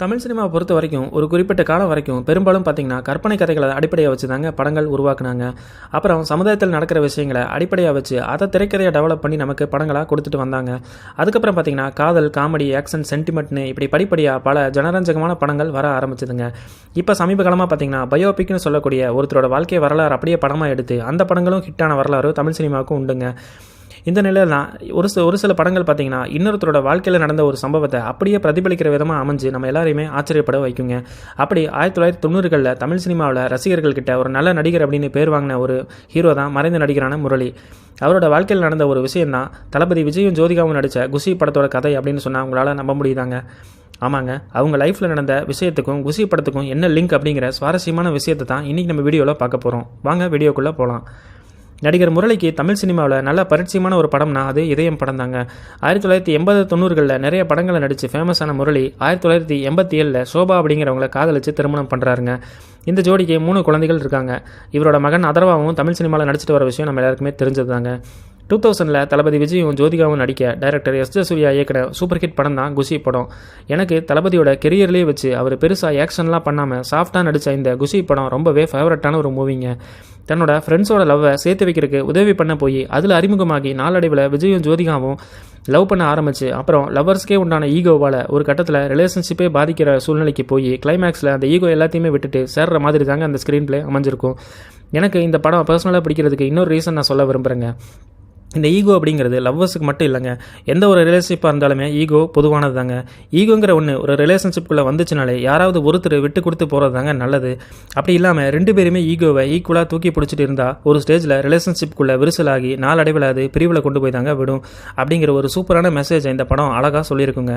தமிழ் சினிமாவை பொறுத்த வரைக்கும் ஒரு குறிப்பிட்ட காலம் வரைக்கும் பெரும்பாலும் பார்த்திங்கன்னா கற்பனை கதைகளை அடிப்படையாக வச்சு தாங்க படங்கள் உருவாக்குனாங்க. அப்புறம் சமுதாயத்தில் நடக்கிற விஷயங்களை அடிப்படையாக வச்சு அதை திரைக்கதையை டெவலப் பண்ணி நமக்கு படங்களாக கொடுத்துட்டு வந்தாங்க. அதுக்கப்புறம் பார்த்திங்கன்னா காதல் காமெடி ஆக்ஷன் சென்டிமெண்ட்னு இப்படி படிப்படியாக பல ஜனரஞ்சகமான படங்கள் வர ஆரம்பிச்சதுங்க. இப்போ சமீப காலமாக பார்த்திங்கன்னா பயோபிக்னு சொல்லக்கூடிய ஒருத்தரோட வாழ்க்கை வரலாறு அப்படியே படமாக எடுத்து அந்த படங்களும் ஹிட்டான வரலாறு தமிழ் சினிமாவுக்கும் உண்டுங்க. இந்த நிலையில் தான் ஒரு சில ஒரு சில படங்கள் பார்த்தீங்கன்னா இன்னொருத்தரோட வாழ்க்கையில் நடந்த ஒரு சம்பவத்தை அப்படியே பிரதிபலிக்கிற விதமாக அமைஞ்சு நம்ம எல்லாரையுமே ஆச்சரியப்பட வைக்குங்க. அப்படி ஆயிரத்தி தொள்ளாயிரத்தி தொண்ணூறுகளில் தமிழ் சினிமாவில் ரசிகர்கள் கிட்ட ஒரு நல்ல நடிகர் அப்படின்னு பேர் வாங்கின ஒரு ஹீரோ தான் மறைந்த நடிகரான முரளி. அவரோட வாழ்க்கையில் நடந்த ஒரு விஷயம் தான் தளபதி விஜயும் ஜோதிகாவும் நடித்த குசி படத்தோட கதை அப்படின்னு சொன்னால் உங்களால் நம்ப முடியுதாங்க? ஆமாங்க. அவங்க லைஃப்பில் நடந்த விஷயத்துக்கும் குசி படத்துக்கும் என்ன லிங்க் அப்படிங்கிற சுவாரஸ்யமான விஷயத்தை தான் இன்றைக்கி நம்ம வீடியோவில் பார்க்க போகிறோம் வாங்க வீடியோக்குள்ளே போகலாம் நடிகர் முரளிக்கு தமிழ் சினிமாவில் நல்ல பரிச்சயமான ஒரு படம்னா அது இதயம் படம் தாங்க ஆயிரத்தி தொள்ளாயிரத்தி எண்பது தொண்ணூறுகளில் நிறைய படங்களை நடித்து ஃபேமஸான முரளி ஆயிரத்தி தொள்ளாயிரத்தி எண்பத்தி ஏழில் சோபா அப்படிங்கிறவங்கள காதலிச்சு திருமணம் பண்ணுறாருங்க இந்த ஜோடிக்கு மூணு குழந்தைகள் இருக்காங்க. இவரோட மகன் அதர்வாவும் தமிழ் சினிமாவில் நடிச்சிட்டு வர விஷயம் நம்ம எல்லாருக்குமே தெரிஞ்சது தாங்க டூ தௌசண்டில் தளபதி விஜயும் ஜோதிகாவும் நடிக்க டைரக்டர் எஸ் ஜே சூர்யா இயக்கின சூப்பர் ஹிட் படம் தான் குஷி படம். எனக்கு தளபதியோட கெரியர்லேயே வச்சு அவர் பெருசாக ஆக்ஷன்லாம் பண்ணாமல் சாஃப்டாக நடித்த இந்த குஷி படம் ரொம்பவே ஃபேவரட்டான ஒரு மூவிங்க தன்னோட ஃப்ரெண்ட்ஸோட லவ்வை சேர்த்து வைக்கிறதுக்கு உதவி பண்ண போய் அதில் அறிமுகமாகி நாளடைவில் விஜயும் ஜோதிகாவும் லவ் பண்ண ஆரம்பிச்சு அப்புறம் லவ்வர்ஸ்க்கே உண்டான ஈகோவால் ஒரு கட்டத்தில் ரிலேஷன்ஷிப்பே பாதிக்கிற சூழ்நிலைக்கு போய் கிளைமேக்ஸில் அந்த ஈகோ எல்லாத்தையுமே விட்டுட்டு சேர்ற மாதிரி தாங்க அந்த ஸ்க்ரீன் பிளே அமைஞ்சிருக்கும். எனக்கு இந்த படம் பர்சனலாக பிடிக்கிறதுக்கு இன்னொரு ரீசன் நான் சொல்ல விரும்புகிறேங்க இந்த ஈகோ அப்படிங்கிறது லவ்வர்ஸுக்கு மட்டும் இல்லைங்க. எந்த ஒரு ரிலேஷன்ஷிப்பாக இருந்தாலுமே ஈகோ பொதுவானது தாங்க ஈகோங்கிற ஒன்று ஒரு ரிலேஷன்ஷிப்புக்குள்ளே வந்துச்சுனாலே யாராவது ஒருத்தர் விட்டு கொடுத்து போகிறது தாங்க நல்லது. அப்படி இல்லாமல் ரெண்டு பேருமே ஈகோவை ஈக்குவலாக தூக்கி பிடிச்சிட்டு இருந்தால் ஒரு ஸ்டேஜில் ரிலேஷன்ஷிப்புக்குள்ளே விரிசலாகி நாளடைவில் அது பிரிவில் கொண்டு போய் தாங்க விடும். அப்படிங்கிற ஒரு சூப்பரான மெசேஜை இந்த படம் அழகாக சொல்லியிருக்குங்க.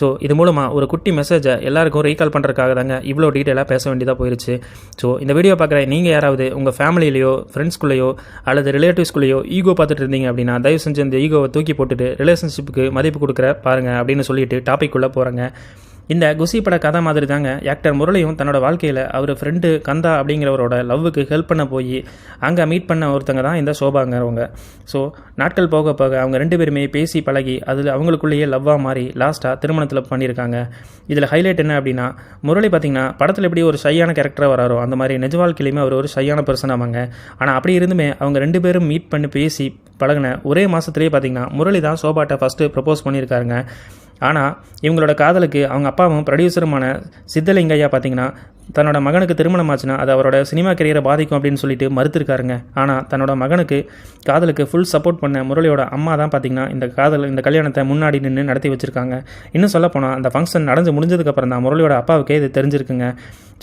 ஸோ இது மூலமாக ஒரு குட்டி மெசேஜை எல்லாருக்கும் ரீகால் பண்ணுறதுக்காக தாங்க இவ்வளோ டீட்டெயிலாக பேச வேண்டியதாக போயிருச்சு. ஸோ இந்த வீடியோ பார்க்குற நீங்கள் யாராவது உங்கள் ஃபேமிலியிலையோ ஃப்ரெண்ட்ஸ்குள்ளேயோ அல்லது ரிலேட்டிவ்ஸ்குள்ளேயோ ஈகோ பார்த்துட்டு இருந்தீங்க அப்படின்னா தயவு செஞ்சு இந்த ஈகோவை தூக்கி போட்டுட்டு ரிலேஷன்ஷிப்புக்கு மதிப்பு கொடுக்குற பாருங்க அப்படின்னு சொல்லிட்டு டாபிக் உள்ளே போகிறேங்க இந்த குசி பட கதை மாதிரி தாங்க. ஆக்டர் முரளியும் தன்னோட வாழ்க்கையில் அவர் ஃப்ரெண்டு கந்தா அப்படிங்கிறவரோட லவ்வுக்கு ஹெல்ப் பண்ண போய் அங்கே மீட் பண்ண ஒருத்தங்க தான் இந்த சோபாங்கிறவங்க. ஸோ நாட்கள் போக போக அவங்க ரெண்டு பேருமே பேசி பழகி அதில் அவங்களுக்குள்ளேயே லவ்வாக மாறி லாஸ்ட்டாக திருமணத்தில் பண்ணியிருக்காங்க. இதில் ஹைலைட் என்ன அப்படின்னா முரளி பார்த்திங்கன்னா படத்தில் எப்படி ஒரு ஷையான கேரக்டராக வராரோ அந்த மாதிரி நிஜ வாழ்க்கையிலையுமே அவர் ஒரு ஷையான பர்சன் ஆவாங்க. ஆனால் அப்படி இருந்துமே அவங்க ரெண்டு பேரும் மீட் பண்ணி பேசி பழகின ஒரே மாதத்துலேயே பார்த்திங்கன்னா முரளி தான் சோபாட்டை ஃபஸ்ட்டு ப்ரப்போஸ் பண்ணியிருக்காருங்க. ஆனால் இவங்களோட காதலுக்கு அவங்க அப்பாவும் ப்ரொடியூசருமான சித்தலிங்கையா பார்த்தீங்கன்னா தன்னோட மகனுக்கு திருமணம் ஆச்சுன்னா அது அவரோட சினிமா கரியரை பாதிக்கும் அப்படின்னு சொல்லிட்டு மறுத்திருக்காருங்க. ஆனால் தன்னோட மகனுக்கு காதலுக்கு ஃபுல் சப்போர்ட் பண்ண முரளியோட அம்மா தான் பார்த்தீங்கன்னா இந்த காதல் இந்த கல்யாணத்தை முன்னாடி நின்று நடத்தி வச்சுருக்காங்க. இன்னும் சொல்லப்போனால் அந்த ஃபங்க்ஷன் நடந்து முடிஞ்சதுக்கப்புறம் தான் முரளியோட அப்பாவுக்கே இது தெரிஞ்சிருக்குங்க.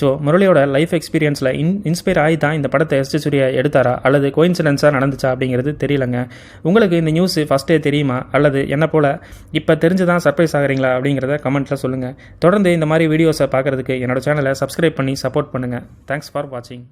ஸோ முரளியோட லைஃப் எக்ஸ்பீரியன்ஸில் இன் இன்ஸ்பயர் ஆகி தான் இந்த படத்தை எஸ் சூர்யா எடுத்தாரா? அல்லது கோயின்சிடென்ஸாக நடந்துச்சா அப்படிங்கிறது தெரியலங்க. உங்களுக்கு இந்த நியூஸ் ஃபஸ்ட்டே தெரியுமா? அல்லது என்ன போல்? இப்போ தெரிஞ்சு தான் சர்ப்ரைஸ் ஆகிறீங்களா? அப்படிங்கிறத கமெண்ட்டில் சொல்லுங்கள் தொடர்ந்து இந்த மாதிரி வீடியோஸை பார்க்குறதுக்கு என்னோடய சேனலை சப்ஸ்கிரைப் பண்ணி சப்போர்ட் பண்ணுங்கள் தேங்க்ஸ் ஃபார் வாட்சிங்